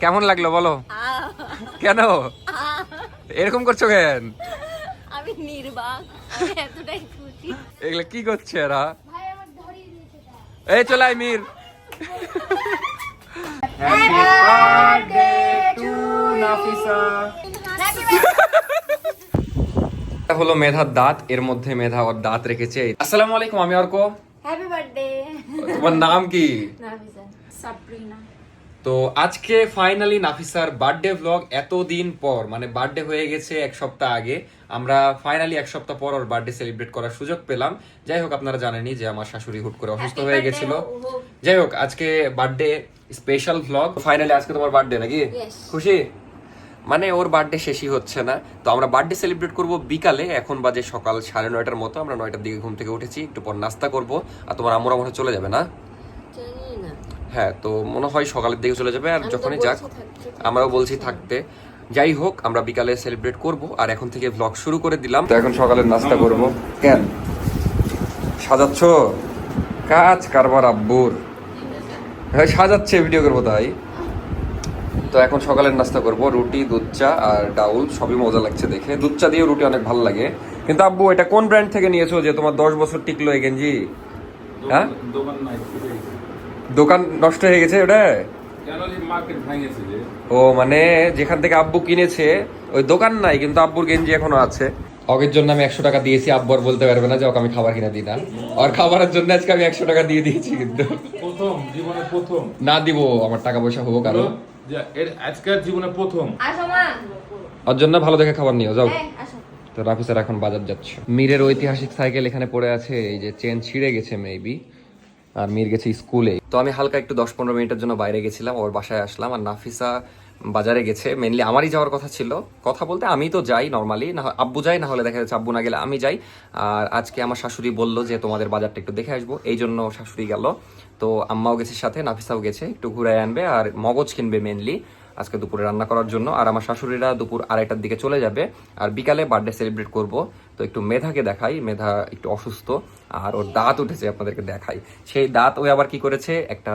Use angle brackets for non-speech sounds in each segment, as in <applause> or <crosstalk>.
কেমন লাগল বলো? কেন? এরকম করছ কেন? আমি নির্বাক আমি এতটাই খুশি। এগুলো কি করছে এরা? এই চলে আয় মির। <laughs> এটা হলো মেধার দাঁত এর মধ্যে মেধা ওর দাঁত রেখেছে। আসসালামু আলাইকুম আমি অর্ক। হ্যাপি বার্থডে তোমার নাম কি? নাফিসা সাপ্রিনা তো আজকে ফাইনালি নাফিসার বার্থডে ব্লগ এতদিন পর মানে বার্থডে হয়ে গেছে এক সপ্তাহ আগে আমরা ফাইনালি এক সপ্তাহ পর ওর বার্থডে সেলিব্রেট করার সুযোগ পেলাম। যাই হোক আপনারা জানেনই যে আমার শাশুড়ি হুট করে অসুস্থ হয়ে গেছিল। যাই হোক আজকে বার্থডে স্পেশাল ব্লগ ফাইনালি আজকে তোমার বার্থডে নাকি? খুশি? মানে ওর বার্থডে শেষই হচ্ছে না। তো আমরা বার্থডে সেলিব্রেট করব বিকালে এখন বাজে সকাল সাড়ে নয়টার মতো। আমরা নয়টার দিকে ঘুম থেকে উঠেছি একটু পর নাস্তা করব। আর তোমার আম্মুরা মনে চলে যাবে না? হ্যাঁ তো মনে হয় সকালের দিকে চলে যাবে আর যখনই যাক আমরাও বলছি থাকতে। যাই হোক আমরা বিকালে সেলিব্রেট করব আর এখন থেকে ব্লগ শুরু করে দিলাম। তো এখন সকালের নাস্তা করব। কেন? সাজাচ্ছ? কাজ কারবার আব্বুর। হ্যাঁ সাজাচ্ছে ভিডিও করব তাই। তো এখন সকালের নাস্তা করব রুটি দুধ চা আর ডাউল সবই মজা লাগছে দেখে। দুধ চা দিয়ে রুটি অনেক ভালো লাগে। কিন্তু আব্বু এটা কোন ব্র্যান্ড থেকে নিয়েছো যে তোমার দশ বছর টিকলো এই গেঞ্জি? হ্যাঁ? দোকান নষ্ট হয়ে গেছে ওটা? ও মানে যেখান থেকে আব্বু কিনেছে ওই দোকান নাই কিন্তু আব্বুর গেঞ্জি এখনও আছে। অগের জন্য আমি একশো টাকা দিয়েছি আব্বু আর বলতে পারবে না যে ওকে আমি খাবার কিনে দিই না। আর খাবারের জন্য আজকে আমি একশো টাকা দিয়ে দিয়েছি কিন্তু। প্রথম জীবনে প্রথম। না দিব আমার টাকা পয়সা হোক আরও। এর আজকের জীবনে প্রথম। ওর জন্য ভালো দেখে খাবার নিও যাও। তো রাফিসার এখন বাজার যাচ্ছে। মীরের ঐতিহাসিক সাইকেল এখানে পড়ে আছে এই যে চেন ছিঁড়ে গেছে মেবি আর মীর গেছে স্কুলে। তো আমি হালকা একটু দশ পনেরো মিনিটের জন্য বাইরে গেছিলাম, ওর বাসায় আসলাম আর নাফিসা বাজারে গেছে। মেনলি আমারই যাওয়ার কথা ছিল। কথা বলতে আমি তো যাই নর্মালি না আব্বু যাই না হলে দেখা যাচ্ছে আব্বু না গেলে আমি যাই। আর আজকে আমার শাশুড়ি বলল যে তোমাদের বাজারটা একটু দেখে আসব। এই জন্য শাশুড়ি গেল। তো আম্মাও গেছে সাথে, নাফিসাও গেছে, একটু ঘুরে আনবে আর মগজ কিনবে মেনলি আজকে দুপুরে রান্না করার জন্য। আর আমার শাশুড়িরা দুপুর আড়াইটার দিকে চলে যাবে। আর বিকালে বার্থডে সেলিব্রেট করব। তো একটু মেধাকে দেখাই। মেধা একটু অসুস্থ আর ওর দাঁত উঠেছে আপনাদেরকে দেখাই। সেই দাঁত ওই আবার কি করেছে? একটা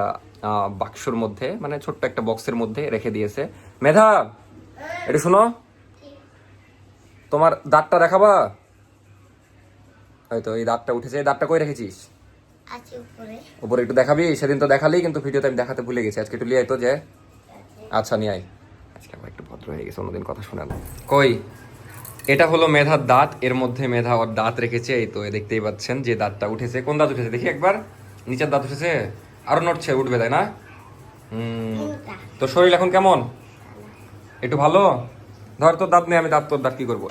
বাক্সর মধ্যে মানে ছোট্ট একটা বক্সের মধ্যে রেখে দিয়েছে। মেধা এটা শোনো। তোমার দাঁতটা দেখাবা? হয়তো এই দাঁতটা উঠেছে। এই দাঁতটা কই রেখেছিস? উপরে। একটু দেখাবি? সেদিন তো দেখালি কিন্তু ভিডিওতে আমি দেখাতে ভুলে গেছি। আজকে একটু লিয়ে আয় তো যে। আচ্ছা। নিয়ে আয়। আজকে আবার একটু ভদ্র হয়ে গেছে অন্যদিন কথা শোনা কই? এটা হলো মেধার দাঁত এর মধ্যে মেধা ওর দাঁত রেখেছে এই তো দেখতেই পাচ্ছেন যে দাঁতটা উঠেছে। কোন দাঁত উঠেছে? দেখি একবার। নিচের দাঁত উঠেছে? আরও নড়ছে উঠবে তাই না? হুম। তোর শরীর এখন কেমন? একটু ভালো? ধর তোর দাঁত নেই আমি দাঁত তোর দাঁত কি করব?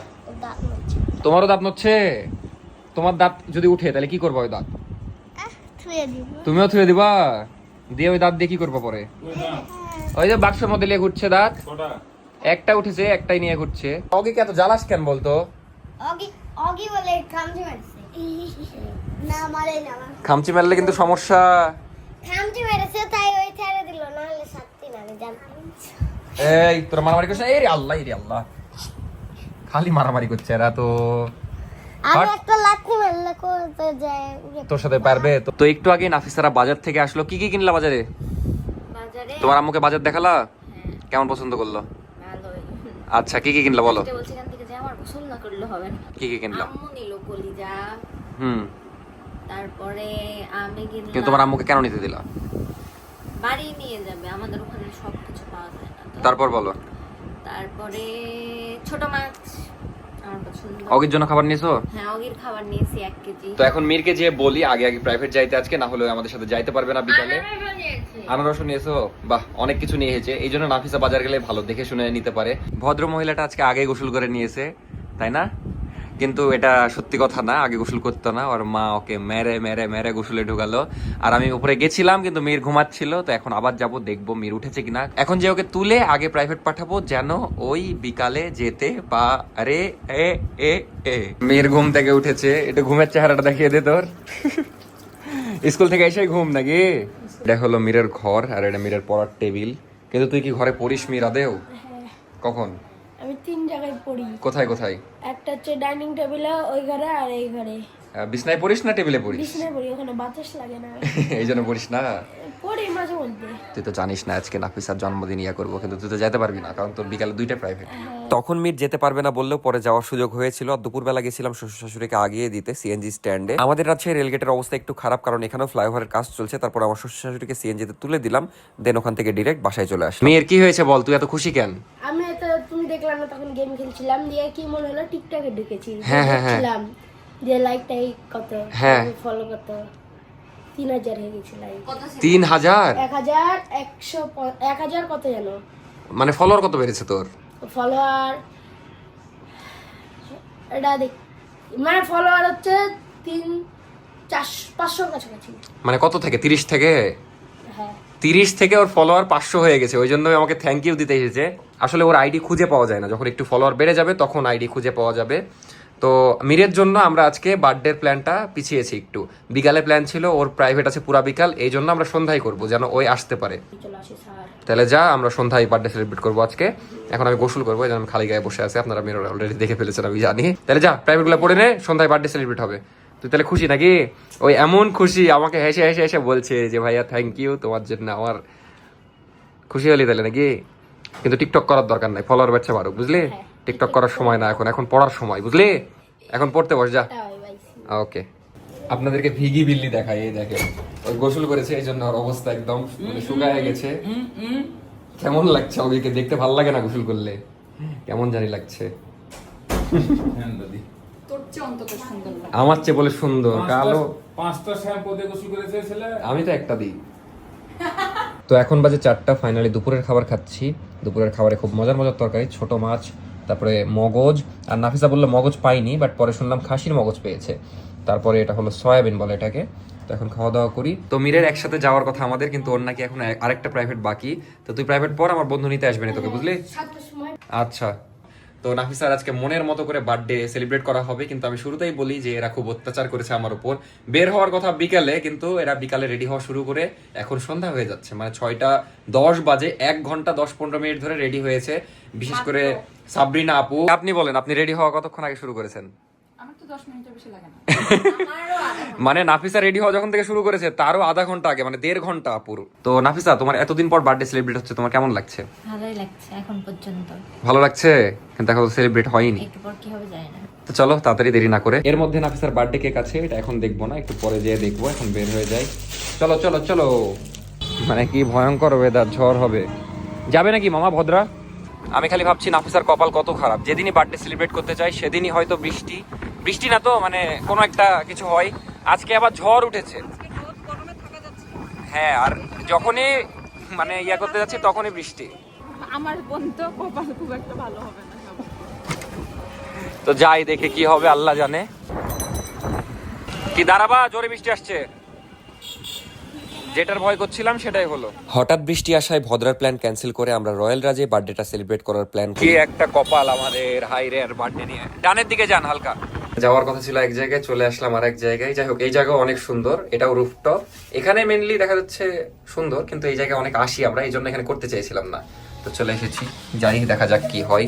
তোমারও দাঁত নড়ছে? তোমার দাঁত যদি উঠে তাহলে কি করব ওই দাঁত? তুমিও থুয়ে দিবা? দিয়ে ওই দাঁত দিয়ে কি করব পরে? ওই যে বাক্সের মধ্যে লেগে ঘুরছে দাঁত। কটা? একটা উঠেছে একটাই নিয়ে ঘুরছে। অগে কি এত জ্বালাস কেন বলতো? অগি অগি বলে খামচি মারছে। না মারে না খামচি মারলে কিন্তু সমস্যা। খামচি মেরেছে তাই ওই ছেড়ে দিল না হলে শাস্তি না জানতাম এই তোরা মারামারি করছে? এই রে আল্লাহ এই রে আল্লাহ। খালি মারামারি করছে এরা তো। আমি একটা লাথি মারলে করতে যায় তোর সাথে পারবে? তো তো একটু আগে নাফিসারা বাজার থেকে আসলো। কি কি কিনলা বাজারে? বাজারে তোমার আম্মুকে বাজার দেখালা? কেমন পছন্দ করল? আচ্ছা কি কি কিনলা বলো? এটা বলছি এখান থেকে যে আমার গোসল না করলে হবে না। কি কি কিনলা? আম্মু নিল কলিজা। হুম। তারপরে আমি কিন্তু তোমার আম্মুকে কেন নিতে দিলা? বাড়ি নিয়ে যাবে আমাদের ওখানে সব কিছু পাওয়া যায় না তারপর বলো। তারপরে ছোট মাছ। আমার পছন্দ অগির জন্য খাবার নিয়েছো? হ্যাঁ অগির খাবার নিয়েছি এক কেজি। তো এখন মিরকে যে বলি আগে আগে প্রাইভেট যাইতে আজকে না হলে আমাদের সাথে যাইতে পারবে না বিকালে। আনারসও নিয়েছো? বাহ অনেক কিছু নিয়ে এসেছে। এই জন্য নাফিসা বাজার গেলে ভালো দেখে শুনে নিতে পারে। ভদ্র মহিলাটা আজকে আগে গোসল করে নিয়েছে তাই না? কিন্তু এটা সত্যি কথা না আগে গোসল করতো না ওর মা ওকে মেরে মেরে মেরে গোসলে ঢুকালো। আর আমি উপরে গেছিলাম কিন্তু মীর ঘুমাচ্ছিল তো এখন আবার যাব দেখব মীর উঠেছে কিনা। এখন যে ওকে তুলে আগে প্রাইভেট পাঠাবো যেন ওই বিকালে যেতে পারে এ এ এ। মীর ঘুম থেকে উঠেছে একটু ঘুমের চেহারাটা দেখিয়ে দে তোর। স্কুল থেকে এসে ঘুম নাকি? এটা হলো মীরের ঘর আর এটা মীরের পড়ার টেবিল। কিন্তু তুই কি ঘরে পড়িস মীর আদেও? কখন? আমি তিন জায়গায় পড়ি। কোথায় কোথায়? একটা হচ্ছে ডাইনিং টেবিলে ওই ঘরে আর এই ঘরে। বিছনায় পড়িস না টেবিলে পড়িস? বিছানায় পড়ি ওখানে বাতাস লাগে না। <laughs> এই জন্য পড়িস না? পড়ি মাঝে মধ্যে। তুই তো জানিস না আজকে নাফিসার জন্মদিন ইয়া করব কিন্তু তুই তো যেতে পারবি না কারণ তোর বিকালে দুইটা প্রাইভেট তখন মির যেতে পারবে না বললেও পরে যাওয়ার সুযোগ হয়েছিল। আর দুপুরবেলা গেছিলাম শ্বশুর শাশুড়িকে আগিয়ে দিতে সিএনজি স্ট্যান্ডে আমাদের রাজশাহী রেলগেটের অবস্থা একটু খারাপ কারণ এখানেও ফ্লাইওভারের কাজ চলছে। তারপর আমার শ্বশুর শাশুড়িকে সিএনজিতে তুলে দিলাম দেন ওখান থেকে ডিরেক্ট বাসায় চলে আসলাম। মেয়ের কি হয়েছে বল? তুই এত খুশি কেন? আমি দেখলাম না তখন গেম খেলছিলাম। দিয়ে কি মনে হলো টিকটকে ঢুকেছি। হ্যাঁ, হ্যাঁ, হ্যাঁ। লাইক টাইক কত হ্যাঁ। ফলো কত? তিন হাজার হয়ে গেছে লাইক তিন হাজার? এক হাজার একশো এক হাজার কত যেন? মানে ফলোয়ার কত বেড়েছে তোর? ফলোয়ার এটা দেখ মানে ফলোয়ার হচ্ছে তিন চারশো পাঁচশোর কাছাকাছি। মানে কত থেকে? তিরিশ থেকে? হ্যাঁ তিরিশ থেকে ওর ফলোয়ার পাঁচশো হয়ে গেছে, ওই জন্যই আমাকে থ্যাংক ইউ দিতে এসেছে। আসলে ওর আইডি খুঁজে পাওয়া যায় না, যখন একটু ফলোয়ার বেড়ে যাবে তখন আইডি খুঁজে পাওয়া যাবে। তো মিরের জন্য আমরা আজকে বার্থডের প্ল্যানটা পিছিয়েছি একটু। বিকালে প্ল্যান ছিল, ওর প্রাইভেট আছে পুরা বিকাল, এই জন্য আমরা সন্ধ্যায় করব, যেন ওই আসতে পারে। তাহলে যা, আমরা সন্ধ্যায় বার্থডে সেলিব্রেট করব আজকে। এখন আমি গোসল করব যেন আমি খালি গায়ে বসে আছি, আপনারা মেয়েরা অলরেডি দেখে ফেলেছেন, আমি জানি। তাহলে যা প্রাইভেটগুলো পড়ে নে, সন্ধ্যায় বার্থডে সেলিব্রেট হবে। তুই তাহলে খুশি নাকি? ওই এমন খুশি আমাকে হেসে হেসে হেসে বলছে যে ভাইয়া থ্যাংক ইউ তোমার জন্য আমার খুশি হলি তাহলে নাকি? কিন্তু টিকটক করার দরকার নাই ফলোয়ার বাচ্চা পারো বুঝলি? টিকটক করার সময় না এখন এখন পড়ার সময় বুঝলি? এখন পড়তে বস যা। ওকে। আপনাদেরকে ভিগি বিল্লি দেখাই এই দেখে ওই গোসল করেছে এই জন্য ওর অবস্থা একদম মানে শুকায় গেছে। কেমন লাগছে ওকে দেখতে? ভালো লাগে না গোসল করলে? কেমন জানি লাগছে। হ্যাঁ আমার চেয়ে বলে সুন্দর কালো। পাঁচটা- পাঁচটা শ্যাম্পু দিয়ে গোসল করেছে ছেলে আমি তো একটা দিই। তো এখন বাজে চারটা ফাইনালি দুপুরের খাবার খাচ্ছি। দুপুরের খাবারে খুব মজার মজার তরকারি ছোট মাছ তারপরে মগজ। আর নাফিসা বলল মগজ পাইনি বাট পরে শুনলাম খাসির মগজ পেয়েছে। তারপরে এটা হলো সয়াবিন বলে এটাকে। তো এখন খাওয়া দাওয়া করি। তো মিরের একসাথে যাওয়ার কথা আমাদের কিন্তু ওর নাকি এখন আরেকটা প্রাইভেট বাকি। তো তুই প্রাইভেট পর আমার বন্ধু নিতে আসবে না তোকে বুঝলি? আচ্ছা। তো নাফিসার আজকে মনের মতো করে বার্থডে সেলিব্রেট করা হবে কিন্তু আমি শুরুতেই বলি যে এরা খুব অত্যাচার করেছে আমার উপর। বের হওয়ার কথা বিকালে কিন্তু এরা বিকালে রেডি হওয়া শুরু করে এখন সন্ধ্যা হয়ে যাচ্ছে। মানে ছয়টা দশ বাজে এক ঘণ্টা দশ পনেরো মিনিট ধরে রেডি হয়েছে। বিশেষ করে সাবরিনা আপু। আপনি বলেন আপনি রেডি হওয়া কতক্ষণ আগে শুরু করেছেন। মানে নাফিসা রেডি হওয়া যখন থেকে শুরু করেছে তারও আধা ঘণ্টা আগে মানে দেড় ঘণ্টা পুরো। তো নাফিসা তোমার এতদিন পর বার্থডে সেলিব্রেট হচ্ছে তোমার কেমন লাগছে? ভালোই লাগছে এখন পর্যন্ত। ভালো লাগছে? কিন্তু এখন সেলিব্রেট হয়নি। একটু পর কি হবে জানি না। তো চলো তাড়াতাড়ি দেরি না করে। এর মধ্যে নাফিসার বার্থডে কেক আছে এটা এখন দেখব না একটু পরে যেয়ে দেখব এখন বের হয়ে যাই। চলো চলো চলো। মানে কি ভয়ঙ্কর ওয়েদার ঝড় হবে। যাবে নাকি মামা ভদ্রা? আমি খালি ভাবছি নাফিসার কপাল কত খারাপ। যেদিনই বার্থডে সেলিব্রেট করতে চাই সেদিনই হয়তো বৃষ্টি বৃষ্টি না তো মানে কোনো একটা কিছু হয়। আজকে আবার ঝড় উঠেছে। হ্যাঁ আর যখনই মানে ইয়া করতে যাচ্ছি তখনই বৃষ্টি। আমার বোন তো কপাল খুব একটা ভালো হবে না। তো যাই দেখে কি হবে আল্লাহ জানে। কি দাঁড়াবা? জোরে বৃষ্টি আসছে। যেটার ভয় করছিলাম সেটাই হলো। হঠাৎ বৃষ্টি আসায় ভদ্রার প্ল্যান ক্যান্সেল করে আমরা রয়্যাল রাজে বার্থডেটা সেলিব্রেট করার প্ল্যান কি একটা কপাল আমাদের হাই রে বার্থডে নিয়ে। ডানের দিকে যান হালকা। যাওয়ার কথা ছিল এক জায়গায় চলে আসলাম আর এক জায়গায়। যাই হোক এই জায়গা অনেক সুন্দর এটাও রুফটপ। এখানে মেনলি দেখা যাচ্ছে সুন্দর কিন্তু এই জায়গায় অনেক আসি আমরা এই জন্য এখানে করতে চাইছিলাম না। তো চলে এসেছি যাই দেখা যাক কি হয়।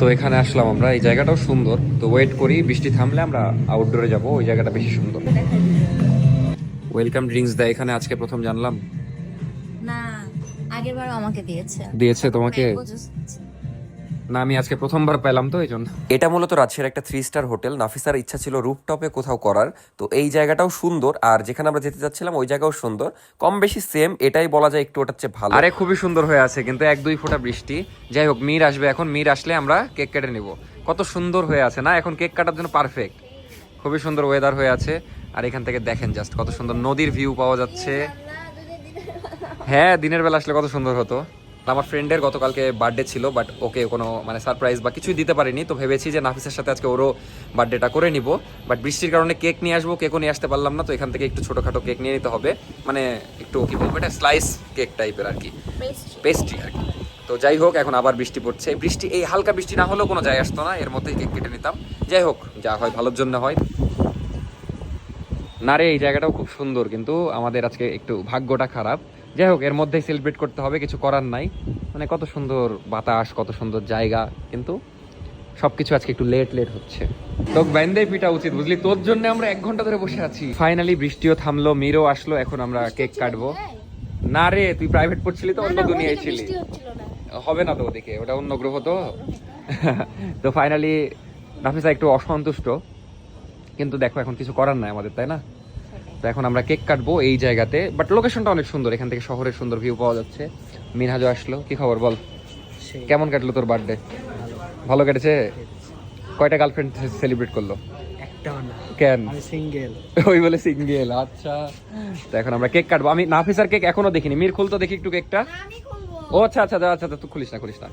তো এখানে আসলাম আমরা এই জায়গাটাও সুন্দর। তো ওয়েট করি বৃষ্টি থামলে আমরা আউটডোরে যাব ওই জায়গাটা বেশি সুন্দর। ওয়েলকাম ড্রিঙ্কস দেয় এখানে আজকে প্রথম জানলাম। না আগের বারও আমাকে দিয়েছে। দিয়েছে তোমাকে। না আমি আজকে প্রথমবার পেলাম তো এই জন্য এটা মূলত রাজশাহীর একটা থ্রি স্টার হোটেল। নাফিসার ইচ্ছা ছিল রুফটপে কোথাও করার। তো এই জায়গাটাও সুন্দর। আর যেখানে আমরা যেতে যাচ্ছিলাম ওই জায়গাও সুন্দর। কম বেশি সেম এটাই বলা যায় একটু ওটার চেয়ে ভালো। আরে খুবই সুন্দর হয়ে আছে কিন্তু এক দুই ফোঁটা বৃষ্টি। যাই হোক মির আসবে এখন। মির আসলে আমরা কেক কেটে নিব। কত সুন্দর হয়ে আছে না? এখন কেক কাটার জন্য পারফেক্ট খুবই সুন্দর ওয়েদার হয়ে আছে। আর এখান থেকে দেখেন জাস্ট কত সুন্দর নদীর ভিউ পাওয়া যাচ্ছে। হ্যাঁ দিনের বেলা আসলে কত সুন্দর হতো। আমার ফ্রেন্ডের গতকালকে বার্থডে ছিল বাট ওকে কোনো মানে সারপ্রাইজ বা কিছুই দিতে পারিনি। তো ভেবেছি যে নাফিসের সাথে আজকে ওরও বার্থডেটা করে নিব। বাট বৃষ্টির কারণে কেক নিয়ে আসব কেকও নিয়ে আসতে পারলাম না তো এখান থেকে একটু ছোটোখাটো কেক নিয়ে নিতে হবে। মানে একটু কি বলব এটা স্লাইস কেক টাইপের আর কি। পেস্ট্রি আর কি তো যাই হোক এখন আবার বৃষ্টি পড়ছে। বৃষ্টি এই হালকা বৃষ্টি না হলেও কোনো যায় আসতো না এর মধ্যেই কেক কেটে নিতাম। যাই হোক যা হয় ভালোর জন্য হয়। না রে এই জায়গাটাও খুব সুন্দর কিন্তু আমাদের আজকে একটু ভাগ্যটা খারাপ। যাই হোক এর মধ্যেই সেলিব্রেট করতে হবে কিছু করার নাই। মানে কত সুন্দর বাতাস কত সুন্দর জায়গা কিন্তু সবকিছু আজকে একটু লেট লেট হচ্ছে। তো ব্যান্ডে পিটা উচিত বুঝলি? তোর জন্য আমরা এক ঘণ্টা ধরে বসে আছি। ফাইনালি বৃষ্টিও থামলো মিরও আসলো এখন আমরা কেক কাটবো। না রে তুই প্রাইভেট পড়ছিলি তো অন্য দুনিয়ায় ছিলি। হবে না তো ওদিকে ওটা অন্য গ্রহ তো। তো ফাইনালি নাফিসা একটু অসন্তুষ্ট। কিন্তু দেখো এখন কিছু করার নাই আমাদের তাই না? তো এখন আমরা কেক কাটবো এই জায়গাতে। বাট লোকেশনটা অনেক সুন্দর এখান থেকে শহরের সুন্দর ভিউ পাওয়া যাচ্ছে। মিনহাজও আসলো কি খবর বল? কেমন কাটলো তোর বার্থডে ভালো। কেটেছে? কয়টা গার্লফ্রেন্ড সেলিব্রেট করল? কেন? সিঙ্গেল ওই বলে সিঙ্গেল আচ্ছা। তো এখন আমরা কেক কাটবো। আমি নাফিসার কেক এখনও দেখিনি। মির খুলতো দেখি একটু কেকটা। আমি খুলবো। ও আচ্ছা আচ্ছা আচ্ছা, আচ্ছা তুই খুলিস না খুলিস না।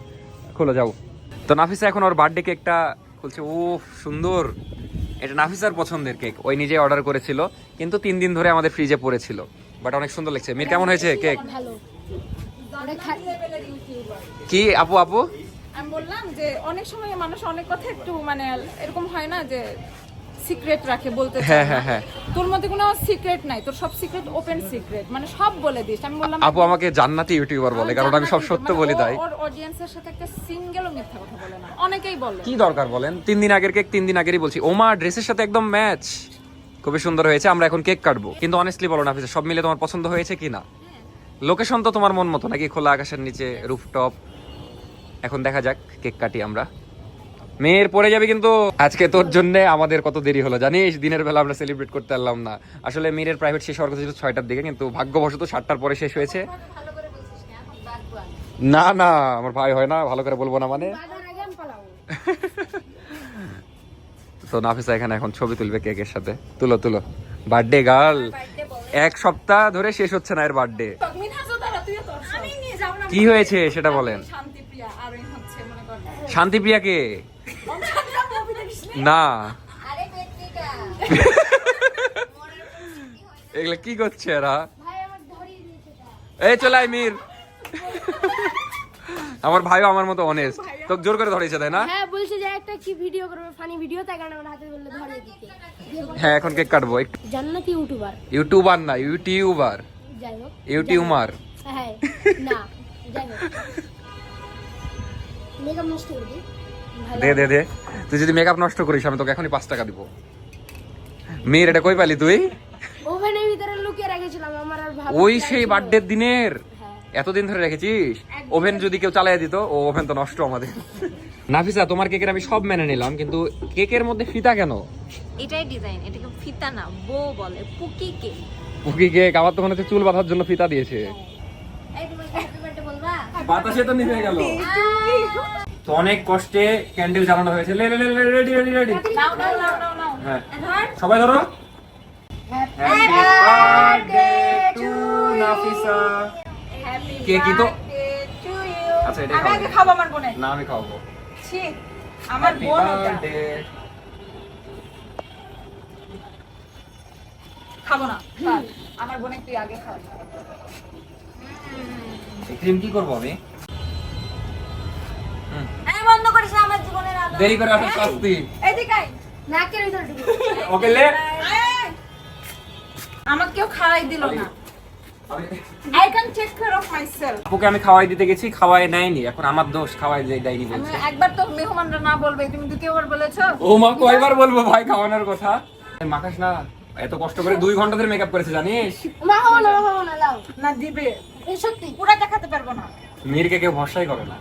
খোলো যাও। তো নাফিসা এখন ওর বার্থডে কেকটা খুলছে। ও সুন্দর। এটা নাফিসার পছন্দের কেক। ওই নিজে অর্ডার করেছিল কিন্তু তিন দিন ধরে আমাদের ফ্রিজে পড়েছিল। বাট অনেক সুন্দর লাগছে। মির কেমন হয়েছে কেক? ভালো। কি আপু আপু? আমি বললাম যে অনেক সময় মানুষ অনেক কথা একটু মানে এরকম হয় না যে সিক্রেট রাখে বলতে হ্যাঁ, হ্যাঁ, হ্যাঁ। তোর মধ্যে কোনো সিক্রেট নাই তোর সব সিক্রেট ওপেন সিক্রেট মানে সব বলে দিস। আমি বললাম আপু আমাকে জান্নাতি ইউটিউবার বলে কারণ আমি সব সত্য বলি তাই ওর অডিয়েন্সের সাথে একটা সিঙ্গেলও মিথ্যা কথা বলে না। অনেকেই বলে। কি দরকার বলেন? তিন দিন আগের কেক তিন দিন আগেরই বলছি। ওমা ড্রেসের সাথে একদম ম্যাচ। খুবই সুন্দর হয়েছে আমরা এখন কেক কাটবো। কিন্তু অনেস্টলি বলো না সব মিলে তোমার পছন্দ হয়েছে কি না লোকেশন তো তোমার মন মতো নাকি খোলা আকাশের নিচে রুফটপ এখন দেখা যাক কেক কাটি আমরা। মেয়ের পরে যাবে কিন্তু আজকে তোর জন্য আমাদের কত দেরি হলো জানিস? দিনের বেলা আমরা সেলিব্রেট করতে পারলাম না। আসলে মেয়ের প্রাইভেট শেষ হওয়ার কথা ছিল ছয়টার দিকে কিন্তু ভাগ্যবশত সাতটার পরে শেষ হয়েছে। না না আমার ভাই হয় না ভালো করে বলব না মানে। তো নাফিসা এখানে এখন ছবি তুলবে কেকের সাথে। তুলো তুলো। বার্থডে গার্ল এক সপ্তাহ ধরে শেষ হচ্ছে না এর বার্থডে কি হয়েছে সেটা বলেন। শান্তিপ্রিয়া আর না। এগুলা কি করছে এরা? ভাই আমার এই চলে আয় মির। আমার ভাইও আমার মতো অনেস্ট তোকে জোর করে ধরেছে তাই না? হ্যাঁ বলছে যে একটা কি ভিডিও করবে ফানি ভিডিও তাই কারণে আমার হাতে বললে ধরিয়ে দিতে। হ্যাঁ এখন কেক কাটবো। একটু জান্নাতি ইউটিউবার ইউটিউবার না ইউটিউবার যাই হোক। ইউটিউমার হ্যাঁ না যাই হোক। মেকআপ নষ্ট করে দিই। দে দে দে। তুই যদি মেকআপ নষ্ট করিস আমি তোকে এখনই পাঁচ টাকা দিব। মেয়ের এটা কই পালি তুই? ওভেনের ভিতরে লুকিয়ে রেখেছিলাম আমার আর ওই সেই বার্থডে দিনের? হ্যাঁ। এতদিন ধরে রেখেছিস? ওভেন যদি কেউ চালিয়ে দিত ও ওভেন তো নষ্ট আমাদের। নাফিসা তোমার কেকের আমি সব মেনে নিলাম কিন্তু কেকের মধ্যে ফিতা কেন? এটাই ডিজাইন এটাকে ফিতা না বউ বলে পুকি কে পুকি কেক আমার তো মনে হচ্ছে চুল বাঁধার জন্য ফিতা দিয়েছে। এই তুমি হ্যাপি বার্থডে বলবা? বাতাসে তো নিভে গেল। তো অনেক কষ্টে ক্যান্ডেল জ্বালানো হয়েছে। লে লে লে রেডি রেডি রেডি নাও নাও নাও নাও নাও হ্যাঁ। সবাই ধরো। হ্যাপি বার্থডে টু নাফিসা কে কি তো? আচ্ছা এটা আমি খাব আমার বোনে। না আমি খাওয়াবো। ছি আমার বোন ওটা। খাব না আমার বোনে তুই আগে খা। ক্রিম কি করব আমি? এই বন্ধ করিস আমার জীবনের আলো। দেরি করে আসার শাস্তি। এদিকে আয়। নাকের ভিতরে ঢুকে ওকে লে। আমাকে কেউ খাওয়াই দিল না। আমি I can take care of myself আপুকে আমি খাওয়াই দিতে গেছি খাওয়াই নেয়নি। এখন আমার দোষ খাওয়াই যে দেয়নি বলছে। একবার তো মেহমানরা না বলবে তুমি দ্বিতীয়বার বলেছ। ও মা কয়বার বলব ভাই খাওয়ানোর কথা? মাখাস না এত কষ্ট করে দুই ঘণ্টা ধরে মেকআপ করেছে জানিস? মা খাব না মা না লাও। না দিবে। এই সত্যি পুরা দেখাতে পারব না। মিরকে কেউ ভরসাই করে না।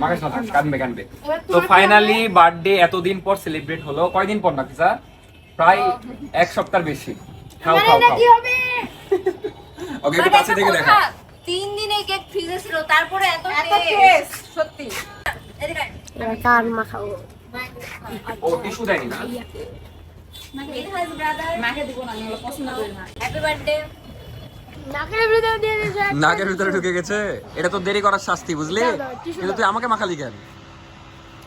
মাখাস না থাক কানবে কানবে তো ফাইনালি বার্থডে এতদিন পর সেলিব্রেট হলো। কয়দিন পর না পিসা প্রায় এক সপ্তাহ বেশি। খাও খাও খাও। ওকে <laughs> একটু কাছে থেকে দেখা। তিন দিনে কেক ফ্রিজে ছিল তারপরে এত টেস্ট সত্যি। এদিকে আয়। এবার কার মা ও টিস্যু দেয়নি না? মাকে দিব না পছন্দ করি না। হ্যাপি বার্থডে নাকের ভিতরে ঢুকে গেছে? এটা তো দেরি করার শাস্তি বুঝলি? কিন্তু তুই আমাকে মাখালি কেন?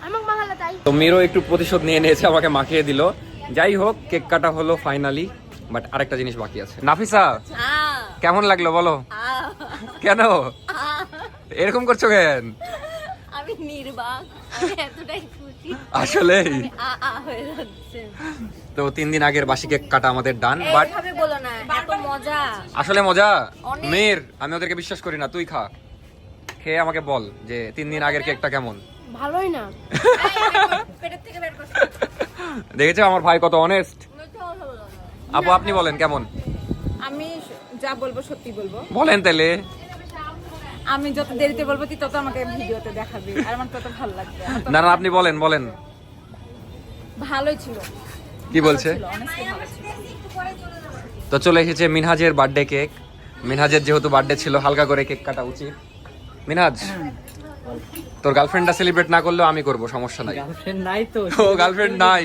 আমাকে মাখালে তাই। তো মেয়েরও একটু প্রতিশোধ নিয়ে নিয়েছে আমাকে মাখিয়ে দিল। যাই হোক কেক কাটা হলো ফাইনালি বাট আরেকটা জিনিস বাকি আছে। নাফিসা কেমন লাগল বলো? কেন? এরকম করছ কেন? আমি নির্বাক আমি এতটাই খুশি। আসলেই। আ আ হয়ে যাচ্ছে। তো তিন দিন আগের বাসি কেক কাটা আমাদের ডান বাট বলো না এত মজা। আসলে মজা। মেয়ের আমি ওদেরকে বিশ্বাস করি না তুই খা। খেয়ে আমাকে বল যে তিন দিন আগের কেকটা কেমন। ভালোই না। পেটের থেকে বের করছি দেখেছ আমার ভাই কত অনেস্ট। আপু আপনি বলেন কেমন? আমি যা বলব সত্যি বলব। বলেন তাহলে। আমি যত দেরিতে বলব তুই তত আমাকে ভিডিওতে দেখাবি। আর আমার তত ভালো লাগবে। না না আপনি বলেন বলেন। ভালোই ছিল। কি বলছে? তো চলে এসেছে মিনহাজের বার্থডে কেক মিনহাজের যেহেতু বার্থডে ছিল হালকা করে কেক কাটা উচিত। মিনহাজ তোর গার্লফ্রেন্ডটা সেলিব্রেট না করলেও আমি করব সমস্যা নাই। গার্লফ্রেন্ড নাই তো। ও গার্লফ্রেন্ড নাই।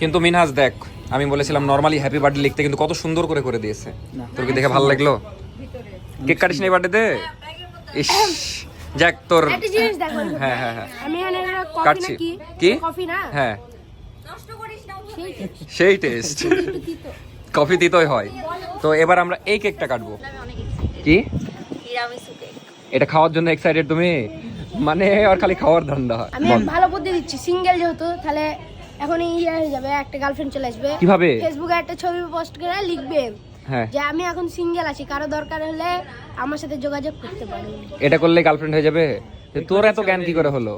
কিন্তু মিনহাজ দেখ আমি বলেছিলাম নর্মালি হ্যাপি বার্থডে লিখতে কিন্তু কত সুন্দর করে করে দিয়েছে। তোর কি দেখে ভালো লাগল? কেক কাটিস না বার্থডেতে ইস যাক তোর একটা জিনিস দেখো। হ্যাঁ হ্যাঁ হ্যাঁ। আমি এখানে কফি কাটছি। নাকি? কি? কফি না? হ্যাঁ। সেই টেস্ট <laughs> কফি দিতেই হয়। তো এবার আমরা এই কেকটা কাটবো। কি? এটা খাওয়ার জন্য এক্সাইটেড তুমি? মানে আর খালি খাওয়ার ধান্দা আমি ভালো বুদ্ধি দিচ্ছি। সিঙ্গেল যেহেতু তাহলে এখন ইয়ে হয়ে যাবে একটা গার্লফ্রেন্ড চলে আসবে। কীভাবে? ফেসবুকে একটা ছবি পোস্ট করে লিখবে হ্যাঁ। যে আমি এখন সিঙ্গেল আছি। কারও দরকার হলে আমার সাথে যোগাযোগ করতে পারবে এটা করলে গার্লফ্রেন্ড হয়ে যাবে? তো তোর এত জ্ঞান কি করে হলো?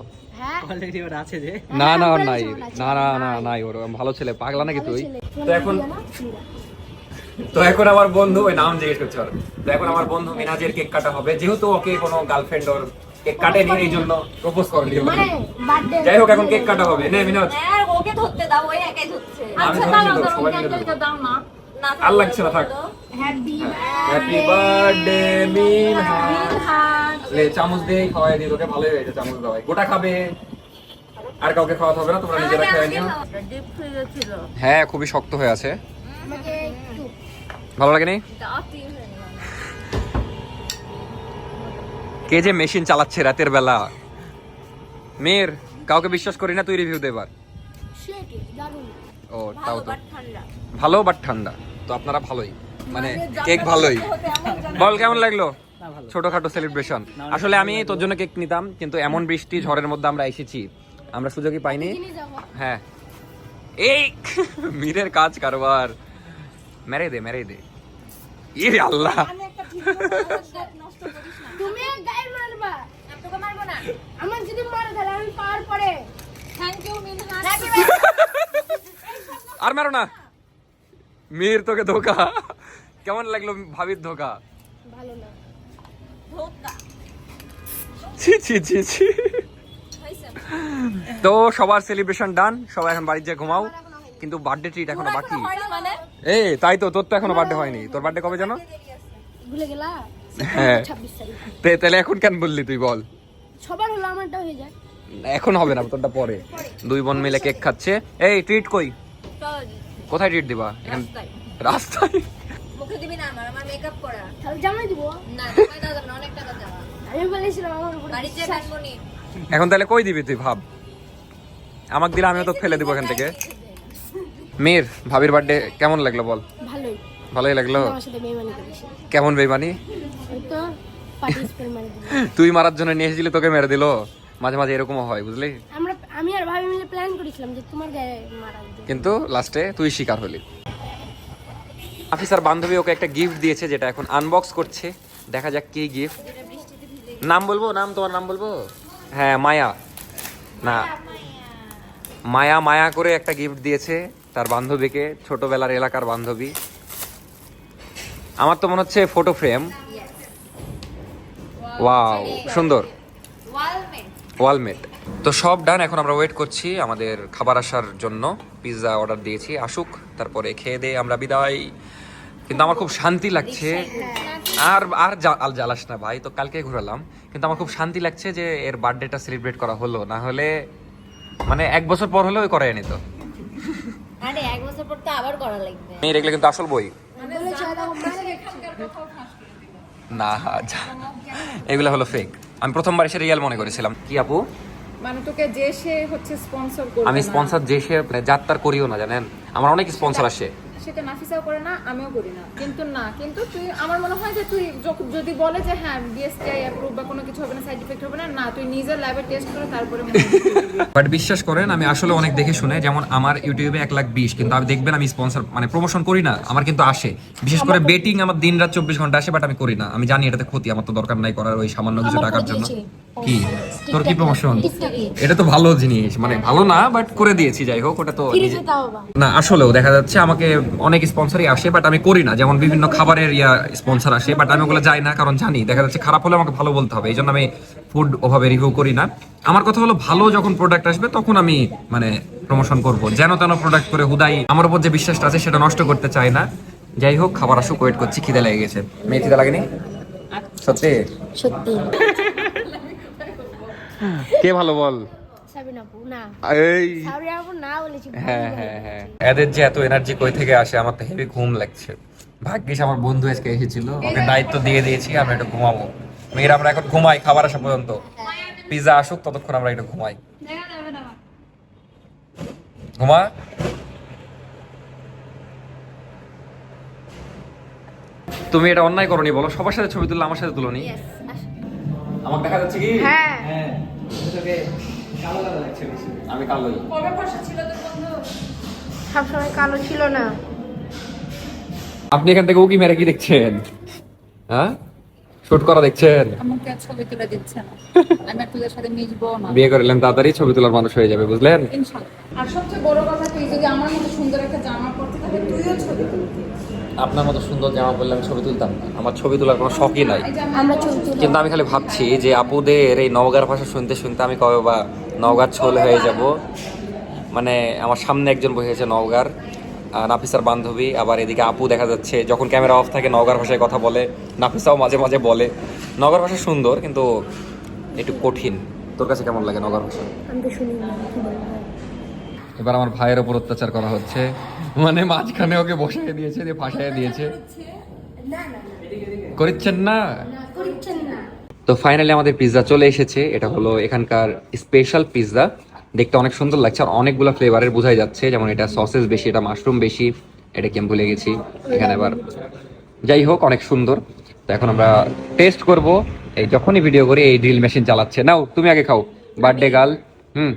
অলরেডি ওর আছে যে। না না ওর নাই। না না না নাই ওর ভালো ছেলে পাগলা নাকি তুই? তো এখন তো এখন আমার বন্ধু ওই নাম জিজ্ঞেস করছে ওর। তো এখন আমার বন্ধু মিনাজের কেক কাটা হবে। যেহেতু ওকে কোনো গার্লফ্রেন্ড ওর কেক কাটেনি এই জন্য প্রপোজ করেনি মানে বার্থডে যাই হোক এখন কেক কাটা হবে। নে মিনাজ। হ্যাঁ ওকে ধরতে দাও ওই একাই ধরছে। আচ্ছা দাও দাও। দাও না না। আর লাগছে না থাক। হ্যাপি বার্থডে মিনহাজ হ্যাঁ লে চামচ দিয়ে খাওয়াই দিই তোকে ভালোই হয়েছে চামচ দেওয়াই। গোটা খাবে। আর কাউকে খাওয়াতে হবে না তোমরা নিজেরা খেয়ে নিও। হ্যাঁ খুবই শক্ত হয়ে আছে। ভালো লাগেনি? কে যে মেশিন চালাচ্ছে রাতের বেলা? মেয়ের কাউকে বিশ্বাস করি না তুই রিভিউ দে এবার। শেট দারুণ ও তাও ভালো তো। বাট ঠান্ডা। ভালো বাট ঠান্ডা। তো আপনারা ভালোই। মানে কেক ভালোই। বল কেমন লাগল? ছোটখাটো সেলিব্রেশন আসলে আমি তোর জন্য কেক নিতাম কিন্তু এমন বৃষ্টি ঝড়ের মধ্যে আমরা এসেছি। আমরা সুযোগই পাইনি। হ্যাঁ। এই <laughs> মীরের কাজ কারবার। মেরে দে মেরে দে। ই আল্লাহ। তুমি গায়ে মারবা। আমি তোকে মারবো না। আমার যদি মারে তাহলে আমি পাওয়ার পরে। থ্যাংক ইউ মিনহাজ আর মারো না। মীর তোকে ধোকা। কেমন লাগল ভাবির ধোকা? ভালো না। ধোকা। ছি ছি ছি ছি। তো সবার সেলিব্রেশন ডান সবাই এখন বাড়িতে ঘুমাও। কিন্তু বার্থডে ট্রিট এখনও বাকি। মানে? এই তাই তো তোর তো এখনও বার্থডে হয়নি। তোর বার্থডে কবে জানো? ভুলে গেলা? হ্যাঁ। তাহলে এখন কেন বললি তুই বল? সবার হলো আমারটা হয়ে যায়। এখন হবে না তোরটা পরে। দুই বোন মিলে কেক খাচ্ছে। এই ট্রিট কই? কোথায় ট্রিট দিবা? এখান রাস্তায়। মুখে দিবি না আমার আমার মেকআপ করা। তাহলে জামাই দিব। না দেওয়া যাবে না অনেক টাকা দেওয়া। আমি বলেছিলাম আমার উপরে বাড়িতে এখন তাহলে কই দিবি তুই ভাব? আমাকে দিলে আমিও তো ফেলে দিব এখান থেকে। মীর ভাবির বার্থডে কেমন লাগল বল? ভালোই। ভালোই লাগল? কেমন বেমানি তুই মারার জন্য নিয়ে এসেছিলি তোকে মেরে দিল। মাঝে মাঝে এরকমও হয় বুঝলি? আমরা আমি আর ভাবি মিলে প্ল্যান করেছিলাম যে তোমার গায়ে মারা কিন্তু লাস্টে তুই শিকার হলি। আফিসার বান্ধবী ওকে একটা গিফট দিয়েছে যেটা এখন আনবক্স করছে। দেখা যাক কি গিফট নাম বলব? নাম তোমার নাম বলব? হ্যাঁ মায়া। না। মায়া মায়া করে একটা গিফট দিয়েছে তার বান্ধবীকে ছোটবেলার এলাকার বান্ধবী। আমার তো মনে হচ্ছে ফটো ফ্রেম ওয়াও সুন্দর। ওয়ালমেট তো সব ডান এখন আমরা ওয়েট করছি আমাদের খাবার আসার জন্য। পিৎজা অর্ডার দিয়েছি আসুক তারপরে খেয়ে দিয়ে আমরা বিদায়। কিন্তু আমার খুব শান্তি লাগছে। আর আর আর জ্বালাস না ভাই তো কালকে ঘুরালাম। কিন্তু আমার খুব শান্তি লাগছে যে এর বার্থডেটা সেলিব্রেট করা হলো। না হলে মানে এক বছর পর হলেও করে নিত। আরে এক বছর পর তো আবার করা লাগবে। মেয়ে কিন্তু আসল বই। দেখো না যা- এগুলো হলো ফেক আমি প্রথমবার এসে রিয়াল মনে করেছিলাম। কি আপু? মানে তোকে যে সে হচ্ছে স্পন্সর করবে আমি স্পন্সর যে সে যাত্রার করিও না জানেন? আমার অনেক স্পন্সর আসে। সেটা নাফিসাও করে না আমিও করি না। কিন্তু না কিন্তু তুই আমার মনে হয় যে তুই যদি বলে যে হ্যাঁ বিএসটিআই অ্যাপ্রুভ বা কোনো কিছু হবে না সাইড ইফেক্ট হবে না না তুই নিজের ল্যাবে টেস্ট করে তারপরে মনে বাট বিশ্বাস করেন আমি আসলে অনেক দেখে শুনে যেমন আমার ইউটিউবে এক লাখ বিশ কিন্তু আমি দেখবেন আমি স্পন্সর মানে প্রমোশন করি না আমার কিন্তু আসে। বিশেষ করে বেটিং আমার দিন রাত চব্বিশ ঘণ্টা আসে বাট আমি করি না। আমি জানি এটাতে ক্ষতি আমার তো দরকার নাই করার ওই সামান্য কিছু টাকার জন্য। কি? তোর কি প্রমোশন এটা তো ভালো জিনিস মানে ভালো না বাট করে দিয়েছি যাই হোক ওটা তো না আসলেও দেখা যাচ্ছে আমাকে অনেক স্পন্সরই আসে বাট আমি করি না। যেমন বিভিন্ন খাবারের ইয়া স্পন্সর আসে বাট আমি ওগুলো যাই না কারণ জানি দেখা যাচ্ছে খারাপ হলে আমাকে ভালো বলতে হবে এই জন্য আমি ফুড ওভাবে রিভিউ করি না। আমার কথা হলো ভালো যখন প্রোডাক্ট আসবে তখন আমি মানে প্রমোশন করব। যেন তেন প্রোডাক্ট করে হুদাই আমার উপর যে বিশ্বাসটা আছে সেটা নষ্ট করতে চাই না। যাই হোক খাবার আসুক ওয়েট করছি খিদে লেগে গেছে। মেয়ে খিদে লাগেনি? সত্যি? সত্যি। কে ভালো বল? হ্যাঁ হ্যাঁ হ্যাঁ। এদের যে এত এনার্জি কই থেকে আসে আমার তো হেভি ঘুম লাগছে। ভাগ্যিস আমার বন্ধু আজকে এসেছিল ওকে দায়িত্ব দিয়ে দিয়েছি আমরা একটু ঘুমাবো। মেয়েরা আমরা এখন ঘুমাই খাবার আসা পর্যন্ত। পিজা আসুক ততক্ষণ আমরা একটু ঘুমাই। ঘুমা। তুমি এটা অন্যায় করনি বলো। সবার সাথে ছবি তুললে আমার সাথে তুলনি? আমাকে দেখা যাচ্ছে কি? হ্যাঁ। হ্যাঁ। কালো কালো লাগছে আমি কালোই। কবে বর্ষা ছিল তোর বন্ধু? সবসময় কালো ছিল না। আপনি এখান থেকে উকি মেরে কি দেখছেন? হ্যাঁ? শুট করা দেখছেন? আমাকে আর ছবি তুলে দিচ্ছে না। <laughs> আমি সাথে মিশবো না। বিয়ে করলেন তাড়াতাড়ি ছবি তোলার মানুষ হয়ে যাবে বুঝলেন? আর সবচেয়ে বড় কথা তুই যদি আমার মতো সুন্দর একটা জামা পরতে থাকে তুইও ছবি তুলবি। আপনার মতো সুন্দর জামা পরলে আমি ছবি তুলতাম না। আমার ছবি তোলার কোনো শখই নাই। কিন্তু আমি খালি ভাবছি যে আপুদের এই নওগাঁর ভাষা শুনতে শুনতে আমি কবে বা নওগাঁর ছোল হয়ে যাব। মানে আমার সামনে একজন বসেছে নওগাঁর নাফিসার বান্ধবী। আবার এদিকে আপু দেখা যাচ্ছে যখন ক্যামেরা অফ থাকে নওগাঁর ভাষায় কথা বলে নাফিসাও মাঝে মাঝে বলে। নওগাঁর ভাষা সুন্দর কিন্তু একটু কঠিন। তোর কাছে কেমন লাগে নওগাঁর ভাষা? এবার আমার ভাইয়ের উপর অত্যাচার করা হচ্ছে। মানে মাঝখানে ওকে বসাই দিয়েছে, দিয়ে ফাঁসাই দিয়েছে। করিচ্ছেন না? তো ফাইনালি আমাদের পিৎজা চলে এসেছে। এটা হলো এখানকার স্পেশাল পিৎজা দেখতে অনেক সুন্দর লাগছে আর অনেকগুলো ফ্লেভারের বোঝাই যাচ্ছে। যেমন এটা সসেস বেশি, এটা মাশরুম বেশি, এটা কি আমি ভুলে গেছি? এখানে আবার যাই হোক, অনেক সুন্দর। তো এখন আমরা টেস্ট করব। এই যখনই ভিডিও করি, এই ড্রিল মেশিন চালাচ্ছে। নাও, তুমি আগে খাও। বার্থডে গার্ল হুম।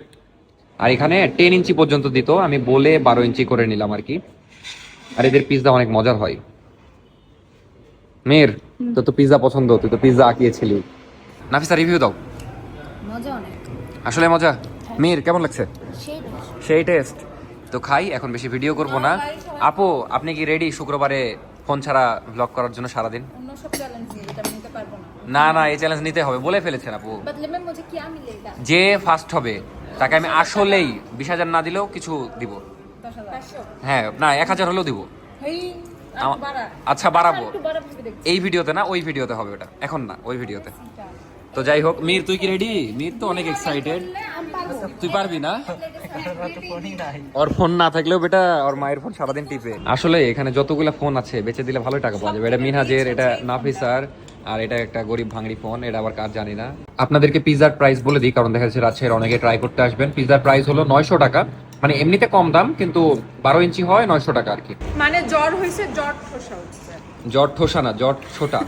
আর এখানে টেন ইঞ্চি পর্যন্ত দিত আমি বলে বারো ইঞ্চি করে নিলাম আর কি। আর এদের পিৎজা অনেক মজার হয়। মেয়ের তো তো পিৎজা পছন্দ তুই তো পিৎজা আঁকিয়েছিলি। নাফিসা রিভিউ দাও। মজা অনেক। আসলে মজা। মেয়ের কেমন লাগছে? সেই টেস্ট তো খাই এখন বেশি ভিডিও করব না। আপু আপনি কি রেডি শুক্রবারে ফোন ছাড়া ব্লগ করার জন্য সারাদিন? অন্য সব চ্যালেঞ্জ না না এই চ্যালেঞ্জ নিতে হবে বলে ফেলেছেন আপু। যে ফার্স্ট হবে তাকে আমি আসলেই বিশ হাজার না দিলেও কিছু দিব। হ্যাঁ না এক হাজার হলেও দিব। আচ্ছা বাড়াবো। এই ভিডিওতে না ওই ভিডিওতে হবে ওটা এখন না ওই ভিডিওতে। তো যাই হোক মির তুই কি রেডি মির তো অনেক এক্সাইটেড তুই পারবি না? ওর ফোন না থাকলেও বেটা ওর মায়ের ফোন সারাদিন টিপে। আসলে এখানে যতগুলো ফোন আছে বেচে দিলে ভালো টাকা পাওয়া যাবে। এটা মিনহাজের এটা নাফিসার। আর এটা একটা গরিব ভাঙড়ি ফোন এটা আবার কার জানি না। আপনাদেরকে পিজার প্রাইস বলে দিই কারণ দেখা যাচ্ছে রাজশাহীর অনেকে ট্রাই করতে আসবেন। পিজার প্রাইস হলো নয়শো টাকা। মানে এমনিতে কম দাম কিন্তু বারো ইঞ্চি হয় নয়শো টাকা আর কি। মানে জ্বর হয়েছে জ্বর ঠোসা হচ্ছে। জট ঠোসা না জ্বর ছোটা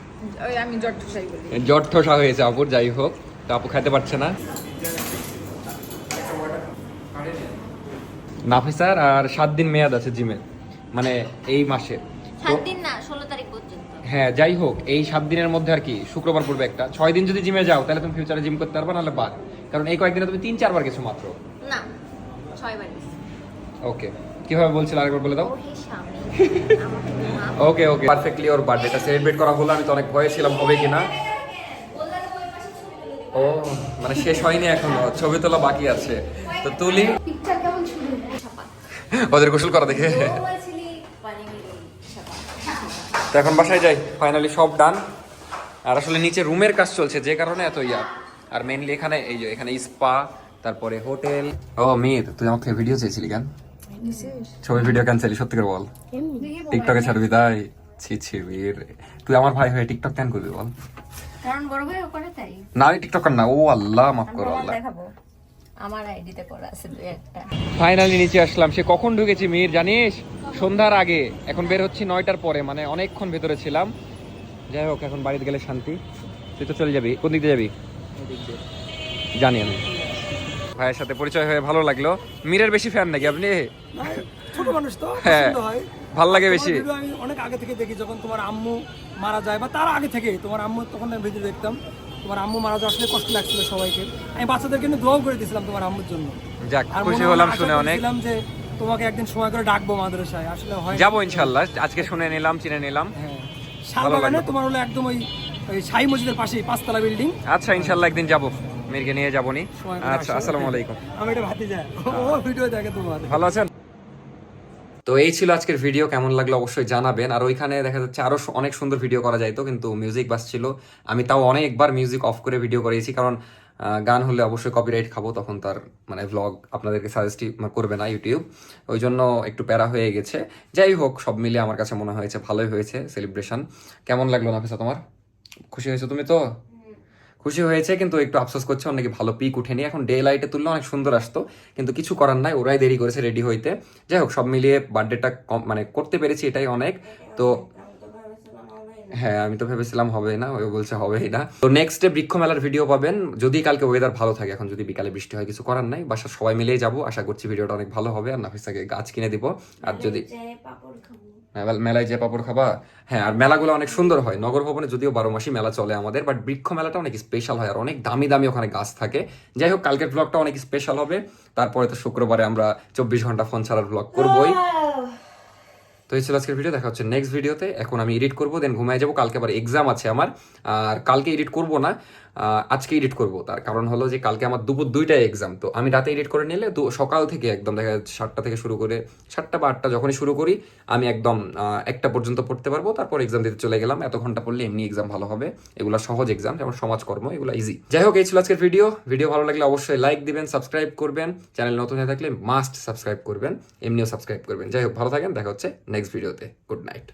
<laughs> আমি জ্বর ঠোসাই বলি। জট ঠোসা হয়েছে আপুর যাই হোক। তো আপু খাইতে পারছে না। নাফিসার আর সাত দিন মেয়াদ আছে জিমে। মানে এই মাসে। সাত দিন না ষোলো তারিখ পর্যন্ত হ্যাঁ যাই হোক এই সাত দিনের মধ্যে আর কি শুক্রবার পড়বে একটা। ছয় দিন যদি জিমে যাও তাহলে তুমি ফিউচারে জিম করতে পারবে নাহলে বাদ। কারণ এই কয়েকদিনে তুমি তিন চারবার গেছো মাত্র। না ছয় বার ওকে কীভাবে বলছিল আরেকবার বলে দাও? <laughs> ওকে ওকে পারফেক্টলি ওর বার্থডেটা সেলিব্রেট করা হলো আমি তো অনেক ভয়ে ছিলাম হবে কিনা? ও মানে শেষ হয়নি এখনও ছবি তোলা বাকি আছে। তো তুলি? পিকচার কেমন শুরু? ওদের গোসল করা দেখে। তো এখন বাসায় যাই ফাইনালি সব ডান আর আসলে নিচে রুমের কাজ চলছে যে কারণে এত ইয়া। আর মেইনলি এখানে এই যে এখানে স্পা তারপরে হোটেল ও মির তুই আমার থেকে ভিডিও চেয়েছিলি কেন? ছবি ভিডিও ক্যান্সেল সত্যি করে বল। টিকটকে ছাড়বি তাই? ছি ছি বীর তুই আমার ভাই হয়ে টিকটক কেন করবি বল। কারণ বড় ভাই করে তাই। না আমি টিকটকার না। ও আল্লাহ মাফ করো আল্লাহ। আমার আইডিতে করা আছে দুই একটা। ফাইনালি নিচে আসলাম। সে কখন ঢুকেছি মির জানিস? সন্ধ্যার আগে এখন বের হচ্ছি নয়টার পরে মানে অনেকক্ষণ ভেতরে ছিলাম। যাই হোক এখন বাড়িতে গেলে শান্তি। তুই তো চলে যাবি। কোন দিক দিয়ে যাবি? জানি আমি। ভাইয়ের সাথে পরিচয় হয়ে ভালো লাগল। মীরের বেশি ফ্যান নাকি আপনি? ছোট মানুষ তো হ্যাঁ। ভালো লাগে বেশি। আমি অনেক আগে থেকে দেখি যখন তোমার আম্মু মারা যায় বা তার আগে থেকে তোমার আম্মু তখন আমি ভিডিও দেখতাম। তোমার আম্মু মারা যাওয়ার সময় কষ্ট লাগছিল সবাইকে। আমি বাচ্চাদেরকে নিয়ে দোয়াও করে দিয়েছিলাম তোমার আম্মুর জন্য। যাক খুশি হলাম শুনে অনেক। যে তোমাকে একদিন সময় করে ডাকবো মাদ্রাসায়। আসলে হয় যাব ইনশাল্লাহ আজকে শুনে নিলাম চিনে নিলাম। হ্যাঁ। তোমার হলো একদম ওই শাহী মসজিদের পাশেই পাঁচতলা বিল্ডিং আচ্ছা ইনশাল্লাহ একদিন যাব। মিরকে নিয়ে যাব নি। আচ্ছা আসো। আসসালামু আলাইকুম। আমি এটা ভাতি যায় ও ভিডিও দেখে তোমার। ভালো আছেন? তো এই ছিল আজকের ভিডিও কেমন লাগল অবশ্যই জানাবেন। আর ওইখানে দেখা যাচ্ছে আরও স- অনেক সুন্দর ভিডিও করা যাইতো কিন্তু মিউজিক বাজছিল আমি তাও অনেকবার মিউজিক অফ করে ভিডিও করেছি কারণ গান হলে অবশ্যই কপিরাইট খাব, তখন তার মানে ভ্লগ আপনাদেরকে সাজেস্ট করবে না ইউটিউব ওই জন্য একটু প্যারা হয়ে গেছে। যাই হোক, সব মিলে আমার কাছে মনে হয়েছে ভালোই হয়েছে সেলিব্রেশন কেমন লাগল নাফিসা তোমার? খুশি হয়েছো তুমি তো? খুশি হয়েছে, কিন্তু একটু আফসোস করছে, অনেকে ভালো পিক উঠেনি এখন ডে লাইটে তুললে অনেক সুন্দর আসতো, কিন্তু কিছু করার নাই, ওরাই দেরি করেছে রেডি হইতে। যাই হোক, সব মিলিয়ে বার্থডেটা কম মানে করতে পেরেছি এটাই অনেক। তো হ্যাঁ আমি তো ভেবেছিলাম হবে না ও বলছে হবেই না। তো নেক্সট ডে বৃক্ষ মেলার ভিডিও পাবেন। যদি কালকে ওয়েদার ভালো থাকে এখন যদি বিকালে বৃষ্টি হয় কিছু করার নাই। বাসার সবাই মিলেই যাব। আশা করছি ভিডিওটা অনেক ভালো হবে। আর নাফিসাকে গাছ কিনে দিব। আর যদি মেলায় যে পাপড় খাবা? হ্যাঁ আর মেলাগুলো অনেক সুন্দর হয়। নগর ভবনে যদিও বারো মাসই মেলা চলে আমাদের বাট বৃক্ষ মেলাটা অনেক স্পেশাল হয়। আর অনেক দামি দামি ওখানে গাছ থাকে। যাই হোক কালকের ব্লগটা অনেক স্পেশাল হবে। তারপরে তো শুক্রবারে আমরা চব্বিশ ঘণ্টা ফোন ছাড়ার ব্লগ করবোই। তো এই ছিল আজকের ভিডিও দেখা হচ্ছে নেক্সট ভিডিওতে এখন আমি এডিট করব দেন ঘুমায় যাব। কালকে আবার এক্সাম আছে আমার। আর কালকে এডিট করব না। আজকে এডিট করব তার। কারণ হলো যে কালকে আমার দুপুর দুইটায় এক্সাম তো আমি রাতে এডিট করে নিলে সকাল থেকে একদম দেখা যাচ্ছে সাতটা থেকে শুরু করে সাতটা বা আটটা যখনই শুরু করি, আমি একদম একটা পর্যন্ত পড়তে পারব। তারপর এক্সাম দিতে চলে গেলাম। এত ঘণ্টা পড়লে এমনি এক্সাম ভালো হবে। এগুলো সহজ এক্সাম যেমন সমাজকর্ম, এগুলো ইজি যাই হোক, এই ছিল আজকের ভিডিও ভিডিও ভালো লাগলে অবশ্যই লাইক দিবেন সাবস্ক্রাইব করবেন। চ্যানেল নতুন হয়ে থাকলে মাস্ট সাবস্ক্রাইব করবেন, এমনিও সাবস্ক্রাইব করবেন। যাই হোক, ভালো থাকেন, দেখা হচ্ছে নেক্সট ভিডিওতে গুড নাইট